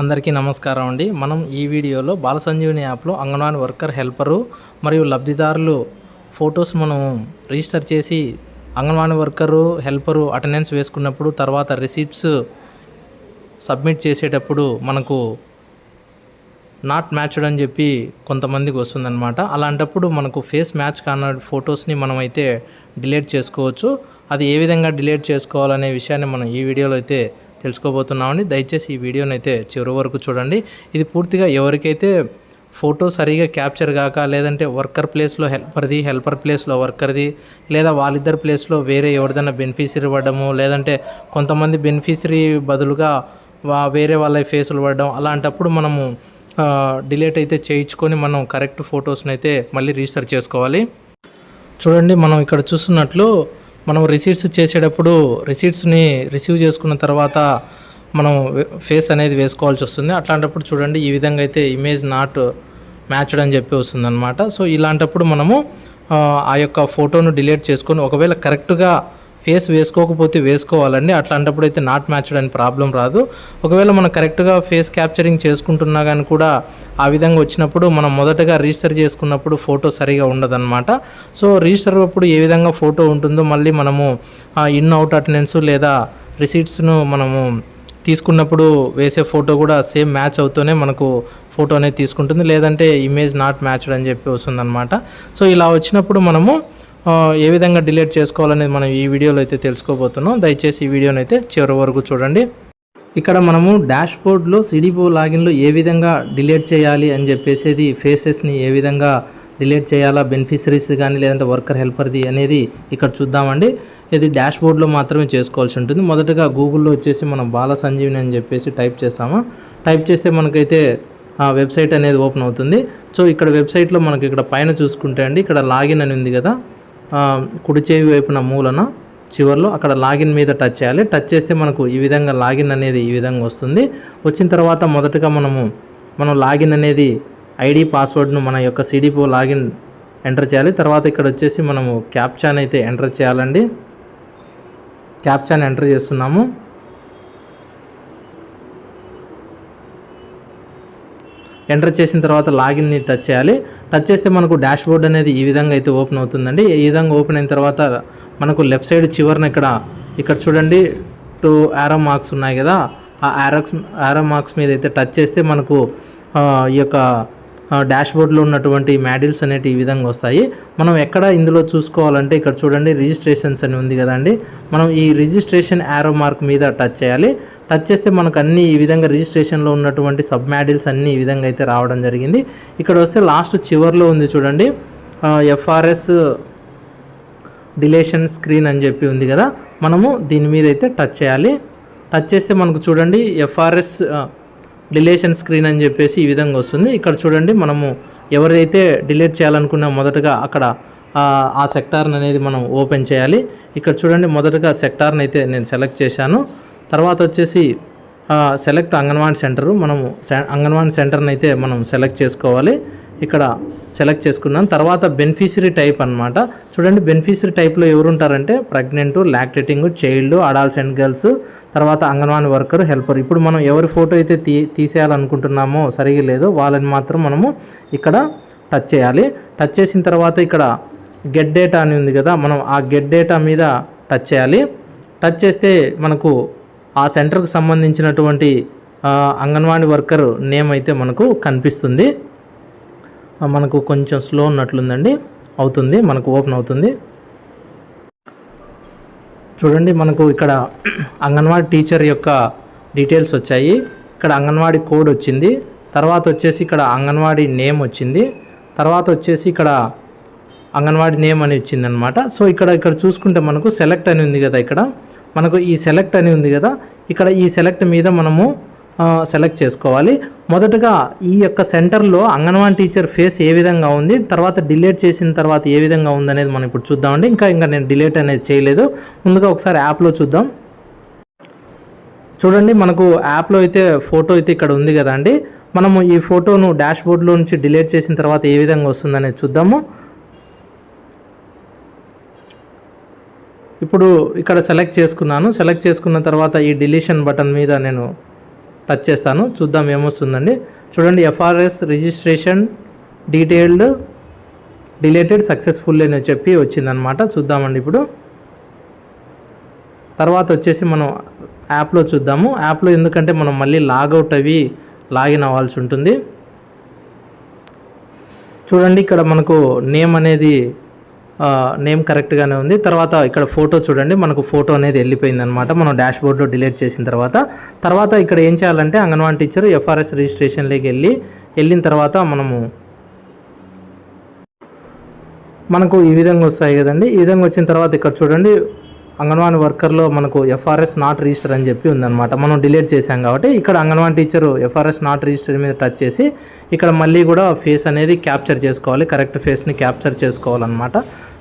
అందరికీ నమస్కారం అండి. మనం ఈ వీడియోలో బాల సంజీవని యాప్లో అంగన్వాడీ వర్కర్ హెల్పరు మరియు లబ్ధిదారులు ఫొటోస్ మనం రిజిస్టర్ చేసి అంగన్వాడీ వర్కరు హెల్పరు అటెండెన్స్ వేసుకున్నప్పుడు తర్వాత రిసీప్ట్స్ సబ్మిట్ చేసేటప్పుడు మనకు నాట్ మ్యాచ్డ్ అని చెప్పి కొంతమందికి వస్తుందన్నమాట. అలాంటప్పుడు మనకు ఫేస్ మ్యాచ్ కాన ఫొటోస్ని మనం అయితే డిలీట్ చేసుకోవచ్చు. అది ఏ విధంగా డిలీట్ చేసుకోవాలనే విషయాన్ని మనం ఈ వీడియోలో అయితే తెలుసుకోబోతున్నామని దయచేసి ఈ వీడియోనైతే చివరి వరకు చూడండి. ఇది పూర్తిగా ఎవరికైతే ఫోటో సరిగా క్యాప్చర్ కాక లేదంటే వర్కర్ ప్లేస్లో హెల్పర్ది హెల్పర్ ప్లేస్లో వర్కర్ది లేదా వాళ్ళిద్దరి ప్లేస్లో వేరే ఎవరిదైనా బెనిఫిషరీ పడడము లేదంటే కొంతమంది బెనిఫిషరీ బదులుగా వా వేరే వాళ్ళ ఫేసులు పడడం అలాంటప్పుడు మనము డిలీట్ అయితే చేయించుకొని మనం కరెక్ట్ ఫొటోస్ని అయితే మళ్ళీ రీసెర్చ్ చేసుకోవాలి. చూడండి మనం ఇక్కడ చూస్తున్నట్లు మనం రిసీట్స్ చేసేటప్పుడు రిసీట్స్ని రిసీవ్ చేసుకున్న తర్వాత మనం ఫేస్ అనేది వేసుకోవాల్సి వస్తుంది. అట్లాంటప్పుడు చూడండి ఈ విధంగా అయితే ఇమేజ్ నాట్ మ్యాచ్డ్ అని చెప్పి వస్తుందన్నమాట. సో ఇలాంటప్పుడు మనము ఆ, ఆ యొక్క ఫోటోను డిలీట్ చేసుకొని ఒకవేళ కరెక్ట్గా ఫేస్ వేసుకోకపోతే వేసుకోవాలండి. అట్లాంటప్పుడు అయితే నాట్ మ్యాచ్డ్ అని ప్రాబ్లం రాదు. ఒకవేళ మనం కరెక్ట్గా ఫేస్ క్యాప్చరింగ్ చేసుకుంటున్నా కానీ కూడా ఆ విధంగా వచ్చినప్పుడు మనం మొదటగా రిజిస్టర్ చేసుకున్నప్పుడు ఫోటో సరిగా ఉండదన్నమాట. సో రిజిస్టర్ అప్పుడు ఏ విధంగా ఫోటో ఉంటుందో మళ్ళీ మనము ఇన్ అవుట్ అటెండెన్స్ లేదా రిసీట్స్ను మనము తీసుకున్నప్పుడు వేసే ఫోటో కూడా సేమ్ మ్యాచ్ అవుతూనే మనకు ఫోటో అనేది తీసుకుంటుంది. లేదంటే ఇమేజ్ నాట్ మ్యాచ్డ్ అని చెప్పి వస్తుందన్నమాట. సో ఇలా వచ్చినప్పుడు మనము ఏ విధంగా డిలీట్ చేసుకోవాలనేది మనం ఈ వీడియోలో అయితే తెలుసుకోబోతున్నాం. దయచేసి ఈ వీడియోని అయితే చివరి వరకు చూడండి. ఇక్కడ మనము డాష్ బోర్డ్లో సిడిపో లాగిన్లో ఏ విధంగా డిలీట్ చేయాలి అని చెప్పేసేది ఫేసెస్ని ఏ విధంగా డిలీట్ చేయాలా బెనిఫిషరీస్ కానీ లేదంటే వర్కర్ హెల్పర్ది అనేది ఇక్కడ చూద్దామండి. ఇది డాష్ బోర్డ్లో మాత్రమే చేసుకోవాల్సి ఉంటుంది. మొదటగా గూగుల్లో వచ్చేసి మనం బాల సంజీవిని అని చెప్పేసి టైప్ చేస్తాము. టైప్ చేస్తే మనకైతే ఆ వెబ్సైట్ అనేది ఓపెన్ అవుతుంది. సో ఇక్కడ వెబ్సైట్లో మనకి ఇక్కడ పైన చూసుకుంటే అండి ఇక్కడ లాగిన్ అని ఉంది కదా. కుడి చేయి వైపున మూలన చివర్లో అక్కడ లాగిన్ మీద టచ్ చేయాలి. టచ్ చేస్తే మనకు ఈ విధంగా లాగిన్ అనేది ఈ విధంగా వస్తుంది. వచ్చిన తర్వాత మొదటగా మనము మనం లాగిన్ అనేది ఐడి పాస్వర్డ్ను మన యొక్క సిడిపో లాగిన్ ఎంటర్ చేయాలి. తర్వాత ఇక్కడ వచ్చేసి మనము క్యాప్చాన్ అయితే ఎంటర్ చేయాలండి. క్యాప్చాన్ ఎంటర్ చేస్తున్నాము. ఎంటర్ చేసిన తర్వాత లాగిన్ని టచ్ చేయాలి. టచ్ చేస్తే మనకు డాష్ బోర్డ్ అనేది ఈ విధంగా అయితే ఓపెన్ అవుతుందండి. ఈ విధంగా ఓపెన్ అయిన తర్వాత మనకు లెఫ్ట్ సైడ్ చివరిన ఇక్కడ ఇక్కడ చూడండి టూ యారో మార్క్స్ ఉన్నాయి కదా. ఆ యారోక్స్ యారో మార్క్స్ మీద అయితే టచ్ చేస్తే మనకు ఈ యొక్క డాష్ బోర్డ్లో ఉన్నటువంటి మ్యాడిల్స్ అనేవి ఈ విధంగా వస్తాయి. మనం ఎక్కడ ఇందులో చూసుకోవాలంటే ఇక్కడ చూడండి రిజిస్ట్రేషన్స్ అని ఉంది కదండి. మనం ఈ రిజిస్ట్రేషన్ యారో మార్క్ మీద టచ్ చేయాలి. టచ్ చేస్తే మనకు అన్ని ఈ విధంగా రిజిస్ట్రేషన్లో ఉన్నటువంటి సబ్ మ్యాడిల్స్ అన్నీ ఈ విధంగా అయితే రావడం జరిగింది. ఇక్కడ వస్తే లాస్ట్ చివర్లో ఉంది చూడండి. ఎఫ్ఆర్ఎస్ డిలేషన్ స్క్రీన్ అని చెప్పి ఉంది కదా. మనము దీని మీద అయితే టచ్ చేయాలి. టచ్ చేస్తే మనకు చూడండి ఎఫ్ఆర్ఎస్ డిలేషన్ స్క్రీన్ అని చెప్పేసి ఈ విధంగా వస్తుంది. ఇక్కడ చూడండి మనము ఎవరైతే డిలీట్ చేయాలనుకున్నా మొదటగా అక్కడ ఆ, ఆ సెక్టార్ని అనేది మనం ఓపెన్ చేయాలి. ఇక్కడ చూడండి మొదటగా సెక్టార్ని అయితే నేను సెలెక్ట్ చేశాను. తర్వాత వచ్చేసి సెలెక్ట్ అంగన్వాడీ సెంటరు మనము సె- అంగన్వాడీ సెంటర్ని అయితే మనం సెలెక్ట్ చేసుకోవాలి. ఇక్కడ సెలెక్ట్ చేసుకున్నాం. తర్వాత బెనిఫిషరీ టైప్ అన్నమాట. చూడండి బెనిఫిషరీ టైప్లో ఎవరు ఉంటారంటే pregnant lactating child adults and girls తర్వాత అంగన్వాడీ వర్కర్ హెల్పర్ ఇప్పుడు మనం ఎవరి ఫోటో అయితే తీ తీసేయాలనుకుంటున్నామో సరిగా లేదో వాళ్ళని మాత్రం మనము ఇక్కడ టచ్ చేయాలి. టచ్ చేసిన తర్వాత ఇక్కడ గెట్ డేటా అని ఉంది కదా మనం ఆ గెట్ డేటా మీద టచ్ చేయాలి. టచ్ చేస్తే మనకు ఆ సెంటర్కు సంబంధించినటువంటి అంగన్వాడీ వర్కర్ నేమ్ అయితే మనకు కనిపిస్తుంది. మనకు కొంచెం స్లో ఉన్నట్లుందండి. అవుతుంది మనకు ఓపెన్ అవుతుంది. చూడండి మనకు ఇక్కడ అంగన్వాడీ టీచర్ యొక్క డీటెయిల్స్ వచ్చాయి. ఇక్కడ అంగన్వాడీ కోడ్ వచ్చింది. తర్వాత వచ్చేసి ఇక్కడ అంగన్వాడీ నేమ్ వచ్చింది. తర్వాత వచ్చేసి ఇక్కడ అంగన్వాడీ నేమ్ అని వచ్చిందనమాట సో ఇక్కడ ఇక్కడ చూసుకుంటే మనకు సెలెక్ట్ అని ఉంది కదా ఇక్కడ. మనకు ఈ సెలెక్ట్ అని ఉంది కదా ఇక్కడ ఈ సెలెక్ట్ మీద మనము సెలెక్ట్ చేసుకోవాలి. మొదటగా ఈ యొక్క సెంటర్లో అంగన్వాడీ టీచర్ ఫేస్ ఏ విధంగా ఉంది తర్వాత డిలేట్ చేసిన తర్వాత ఏ విధంగా ఉంది అనేది మనం ఇప్పుడు చూద్దామండి. ఇంకా ఇంకా నేను డిలేట్ అనేది చేయలేదు. ముందుగా ఒకసారి యాప్లో చూద్దాం. చూడండి మనకు యాప్లో అయితే ఫోటో అయితే ఇక్కడ ఉంది కదండి. మనము ఈ ఫోటోను డాష్ బోర్డ్లో నుంచి డిలీట్ చేసిన తర్వాత ఏ విధంగా వస్తుందనేది చూద్దాము. ఇప్పుడు ఇక్కడ సెలెక్ట్ చేసుకున్నాను. సెలెక్ట్ చేసుకున్న తర్వాత ఈ డిలీషన్ బటన్ మీద నేను టచ్ చేస్తాను. చూద్దాం ఏమొస్తుందండి. చూడండి FRS registration detailed deleted successful అని చెప్పి వచ్చిందనమాట చూద్దామండి ఇప్పుడు. తర్వాత వచ్చేసి మనం యాప్లో చూద్దాము. యాప్లో ఎందుకంటే మనం మళ్ళీ లాగౌట్ అవి లాగిన్ అవ్వాల్సి ఉంటుంది. చూడండి ఇక్కడ మనకు నేమ్ అనేది నేమ్ కరెక్ట్గానే ఉంది. తర్వాత ఇక్కడ ఫోటో చూడండి. మనకు ఫోటో అనేది వెళ్ళిపోయింది అనమాట మనం డాష్ బోర్డ్లో డిలీట్ చేసిన తర్వాత. తర్వాత ఇక్కడ ఏం చేయాలంటే అంగన్వాడీ టీచర్ ఎఫ్ఆర్ఎస్ రిజిస్ట్రేషన్లోకి వెళ్ళి వెళ్ళిన తర్వాత మనము మనకు ఈ విధంగా వస్తాయి కదండి. ఈ విధంగా వచ్చిన తర్వాత ఇక్కడ చూడండి. అంగన్వాడీ వర్కర్లో మనకు ఎఫ్ఆర్ఎస్ నాట్ రిజిస్టర్ అని చెప్పి ఉందన్నమాట. మనం డిలీట్ చేసాం కాబట్టి ఇక్కడ anganwadi teacher FRS not register మీద టచ్ చేసి ఇక్కడ మళ్ళీ కూడా ఫేస్ అనేది క్యాప్చర్ చేసుకోవాలి కరెక్ట్ ఫేస్ని క్యాప్చర్ చేసుకోవాలన్నమాట.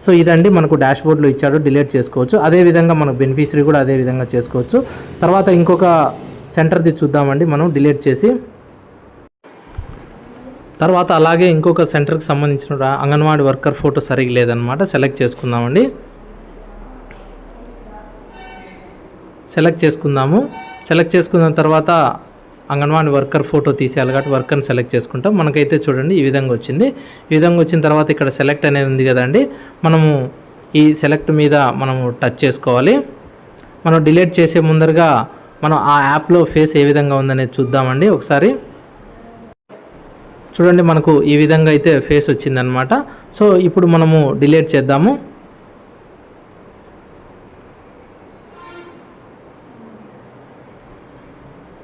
సో ఇదండి మనకు డాష్ బోర్డ్లో ఇచ్చాడు డిలీట్ చేసుకోవచ్చు. అదే విధంగా మనకు బెనిఫిషరీ కూడా అదే విధంగా చేసుకోవచ్చు. తర్వాత ఇంకొక సెంటర్ది చూద్దామండి మనం డిలీట్ చేసి. తర్వాత అలాగే ఇంకొక సెంటర్కి సంబంధించిన అంగన్వాడీ వర్కర్ ఫోటో సరిగ్గా లేదనమాట సెలెక్ట్ చేసుకుందామండి. సెలెక్ట్ చేసుకుందాము. సెలెక్ట్ చేసుకున్న తర్వాత అంగన్వాడీ వర్కర్ ఫోటో తీసేయాలి కాబట్టి వర్కర్ని సెలెక్ట్ చేసుకుంటాం. మనకైతే చూడండి ఈ విధంగా వచ్చింది. ఈ విధంగా వచ్చిన తర్వాత ఇక్కడ సెలెక్ట్ అనేది ఉంది కదండి. మనము ఈ సెలెక్ట్ మీద మనము టచ్ చేసుకోవాలి. మనం డిలీట్ చేసే ముందరగా మనం ఆ యాప్లో ఫేస్ ఏ విధంగా ఉందనేది చూద్దామండి ఒకసారి. చూడండి మనకు ఈ విధంగా అయితే ఫేస్ వచ్చిందనమాట. సో ఇప్పుడు మనము డిలీట్ చేద్దాము.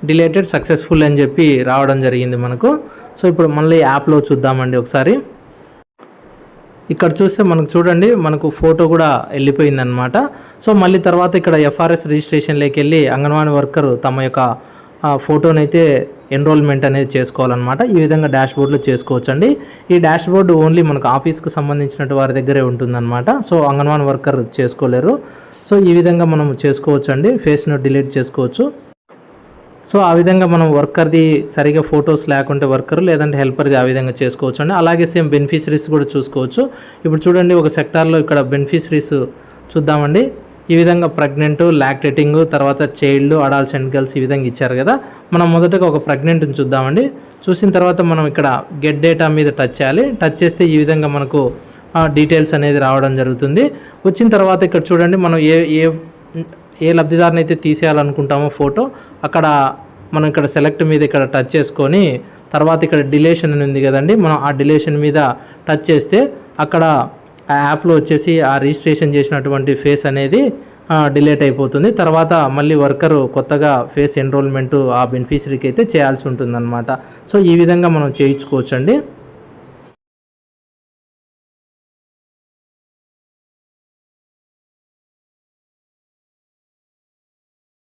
డిలేటెడ్ సక్సెస్ఫుల్ అని చెప్పి రావడం జరిగింది మనకు. సో ఇప్పుడు మళ్ళీ యాప్లో చూద్దామండి ఒకసారి. ఇక్కడ చూస్తే మనకు చూడండి మనకు ఫోటో కూడా వెళ్ళిపోయిందనమాట సో మళ్ళీ తర్వాత ఇక్కడ ఎఫ్ఆర్ఎస్ రిజిస్ట్రేషన్లోకి వెళ్ళి అంగన్వాడీ వర్కర్ తమ యొక్క ఫోటోనైతే ఎన్రోల్మెంట్ అనేది చేసుకోవాలన్నమాట. ఈ విధంగా డాష్ బోర్డ్లో చేసుకోవచ్చండి. ఈ డాష్ బోర్డు ఓన్లీ మనకు ఆఫీస్కి సంబంధించినట్టు వారి దగ్గరే ఉంటుందన్నమాట. సో అంగన్వాడీ వర్కర్ చేసుకోలేరు. సో ఈ విధంగా మనం చేసుకోవచ్చండి. ఫేస్ను డిలీట్ చేసుకోవచ్చు. సో ఆ విధంగా మనం వర్కర్ది సరిగా ఫొటోస్ లేకుంటే వర్కర్ లేదంటే హెల్పర్ది ఆ విధంగా చేసుకోవచ్చు అండి. అలాగే సేమ్ బెనిఫిషరీస్ కూడా చూసుకోవచ్చు. ఇప్పుడు చూడండి ఒక సెక్టార్లో ఇక్కడ బెనిఫిషరీస్ చూద్దామండి. ఈ విధంగా ప్రెగ్నెంట్ లాక్టేటింగ్ తర్వాత చైల్డ్ అడాల్స్ అండ్ గర్ల్స్ ఈ విధంగా ఇచ్చారు కదా. మనం మొదటగా ఒక ప్రెగ్నెంట్ని చూద్దామండి. చూసిన తర్వాత మనం ఇక్కడ గెట్ డేటా మీద టచ్ చేయాలి. టచ్ చేస్తే ఈ విధంగా మనకు డీటెయిల్స్ అనేది రావడం జరుగుతుంది. వచ్చిన తర్వాత ఇక్కడ చూడండి మనం ఏ ఏ ఏ లబ్ధిదారుని అయితే తీసేయాలనుకుంటామో ఫోటో అక్కడ మనం ఇక్కడ సెలెక్ట్ మీద ఇక్కడ టచ్ చేసుకొని తర్వాత ఇక్కడ డిలేషన్ అని ఉంది కదండి మనం ఆ డిలేషన్ మీద టచ్ చేస్తే అక్కడ ఆ యాప్లో వచ్చేసి ఆ రిజిస్ట్రేషన్ చేసినటువంటి ఫేస్ అనేది డిలేట్ అయిపోతుంది. తర్వాత మళ్ళీ వర్కరు కొత్తగా ఫేస్ ఎన్రోల్మెంట్ ఆ బెనిఫిషరీకి అయితే చేయాల్సి ఉంటుందన్నమాట. సో ఈ విధంగా మనం చేయించుకోవచ్చండి.